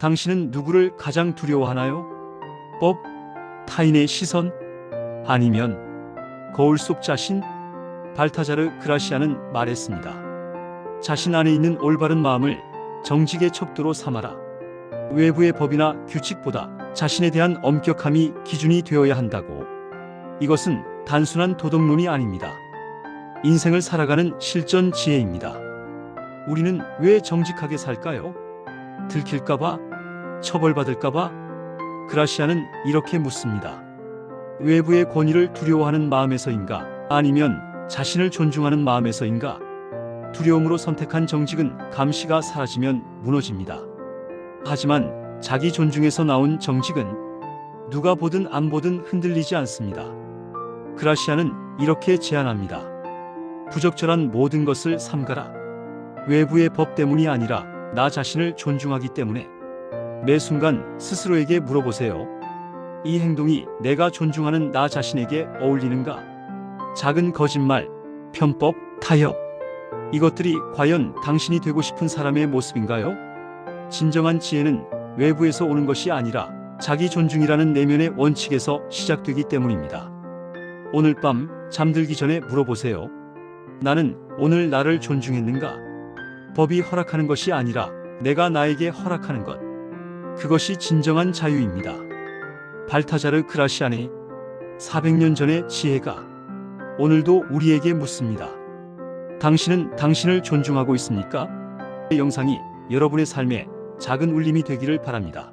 당신은 누구를 가장 두려워하나요? 법, 타인의 시선, 아니면 거울 속 자신? 발타자르 그라시아는 말했습니다. 자신 안에 있는 올바른 마음을 정직의 척도로 삼아라. 외부의 법이나 규칙보다 자신에 대한 엄격함이 기준이 되어야 한다고. 이것은 단순한 도덕론이 아닙니다. 인생을 살아가는 실전 지혜입니다. 우리는 왜 정직하게 살까요? 들킬까봐? 처벌받을까봐? 그라시아는 이렇게 묻습니다. 외부의 권위를 두려워하는 마음에서인가? 아니면 자신을 존중하는 마음에서인가? 두려움으로 선택한 정직은 감시가 사라지면 무너집니다. 하지만 자기 존중에서 나온 정직은 누가 보든 안 보든 흔들리지 않습니다. 그라시아는 이렇게 제안합니다. 부적절한 모든 것을 삼가라. 외부의 법 때문이 아니라 나 자신을 존중하기 때문에 매 순간 스스로에게 물어보세요. 이 행동이 내가 존중하는 나 자신에게 어울리는가? 작은 거짓말, 편법, 타협. 이것들이 과연 당신이 되고 싶은 사람의 모습인가요? 진정한 지혜는 외부에서 오는 것이 아니라 자기 존중이라는 내면의 원칙에서 시작되기 때문입니다. 오늘 밤 잠들기 전에 물어보세요. 나는 오늘 나를 존중했는가? 법이 허락하는 것이 아니라 내가 나에게 허락하는 것. 그것이 진정한 자유입니다. 발타자르 그라시안의 400년 전의 지혜가 오늘도 우리에게 묻습니다. 당신은 당신을 존중하고 있습니까? 이 영상이 여러분의 삶에 작은 울림이 되기를 바랍니다.